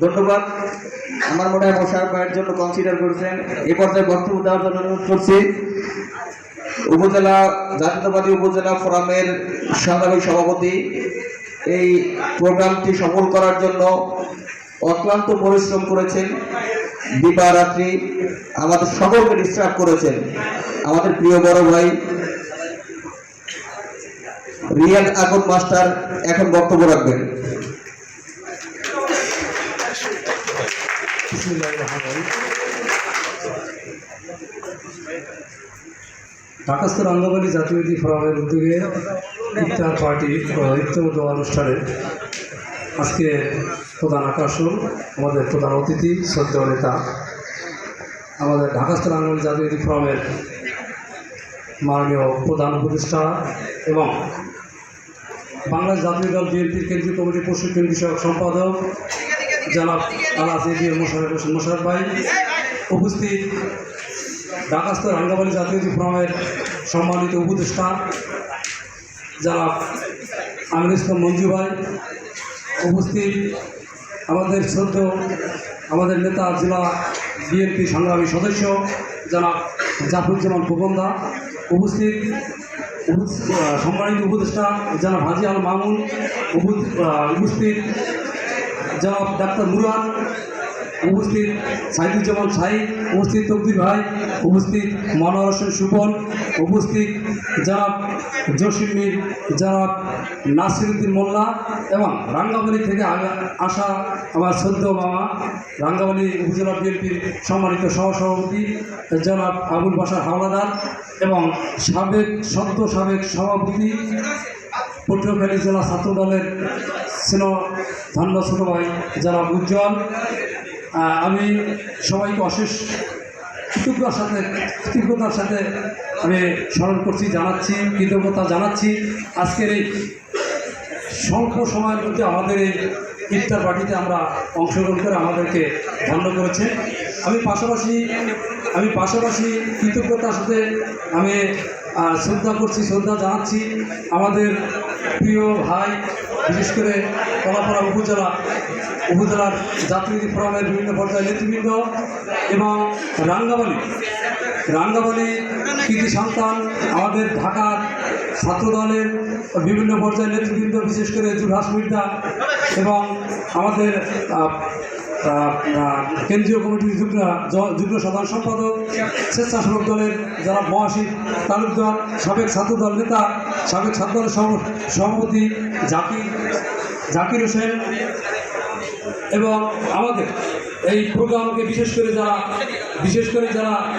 ধন্যবাদ। আমার মনে হয় মশার ভাইয়ের জন্য কনসিডার করছেন। এ পর্যায়ে বক্তব্য দেওয়ার জন্য অনুরোধ করছি। উপজেলা, জাতীয়তাবাদী উপজেলা ফোরামের সংগ্রামী সভাপতি, এই প্রোগ্রামটি সফল করার জন্য অক্লান্ত পরিশ্রম করেছেন। দিবারাত্রি আমাদের সকলকে ডিস্টার্ব করেছেন। আমাদের প্রিয় বড় ভাই, রিয়াদ আকর মাস্টার, এখন বক্তব্য রাখবেন। ঢাকাস্থ রঙ্গবালী জাতীয়বাদী ফোরামের উদ্যোগে ইফতার পার্টি ইফতার অনুষ্ঠানে আজকে প্রধান আকর্ষণ আমাদের প্রধান অতিথি, শ্রদ্ধেয় নেতা, আমাদের ঢাকাস্থ রঙ্গবালী জাতীয়বাদী ফোরামের মাননীয় প্রধান উপদেষ্টা এবং বাংলাদেশ জাতীয় দল বিএনপির কেন্দ্রীয় কমিটির প্রশিক্ষণ বিষয়ক সম্পাদক জনাব আলাস এবিএম মোশারফ মোশারফ ভাই উপস্থিত ঢাকাস্থ রাঙ্গাবালী জাতীয় ফোরামের সম্মানিত উপদেষ্টা যারা আমির মঞ্জু ভাই উপস্থিত আমাদের শ্রদ্ধ আমাদের নেতা জেলা বিএনপি সংগ্রামী সদস্য যারা জাফরুজ্জামান ফুকন্দা উপস্থিত সম্মানিত উপদেষ্টা যারা হাজি আল মামুন উপস্থিত জনাব ডাক্তার মুরাদ উপস্থিত সাইদুজ্জামান সাইদ, উপস্থিত তকদির ভাই, উপস্থিত মনোয়ার হোসেন সুপন, উপস্থিত জনাব জসিম মীর জনাব নাসিরুদ্দিন মোল্লা এবং রাঙ্গাবালি থেকে আসা আমার সদ্য মামা রাঙ্গাবালি উপজেলা বিএনপির সম্মানিত সহসভাপতি জনাব আবুল বাসার হাওলাদার এবং সাবেক সদ্য সাবেক সভাপতি পটুয়াখালী জেলা ছাত্র দলের ছিল ধন্য ছোট ভাই যারা উজ্জ্বল। আমি সবাইকে অশেষ কৃতজ্ঞতার সাথে কৃতজ্ঞতার সাথে আমি স্মরণ করছি, জানাচ্ছি, কৃতজ্ঞতা জানাচ্ছি। আজকের এই স্বল্প সময়ের মধ্যে আমাদের এই ইফতার পার্টিতে আমরা অংশগ্রহণ করে আমাদেরকে ধন্য করেছে আমি পাশাপাশি আমি পাশাপাশি কৃতজ্ঞতার সাথে আমি শ্রদ্ধা করছি, শ্রদ্ধা জানাচ্ছি আমাদের প্রিয় ভাই, বিশেষ করে কলাপাড়া উপজেলা, উপজেলার জাতীয় ফোরামের বিভিন্ন পর্যায়ের নেতৃবৃন্দ এবং রাঙ্গাবালি। রাঙ্গাবালি কৃতি সন্তান আমাদের ঢাকার ছাত্র দলের বিভিন্ন পর্যায়ের নেতৃবৃন্দ, বিশেষ করে জুলহাস মির্জা এবং আমাদের কেন্দ্রীয় কমিটির যুগ্ম যুগ্ম সাধারণ সম্পাদক, স্বেচ্ছাসেবক দলের যারা মহাসিক তালুকদার, সাবেক ছাত্র দল নেতা, সাবেক ছাত্র দলের সভাপতি জাকির জাকির হোসেন এবং আমাদের এই প্রোগ্রামকে বিশেষ করে যারা, বিশেষ করে যারা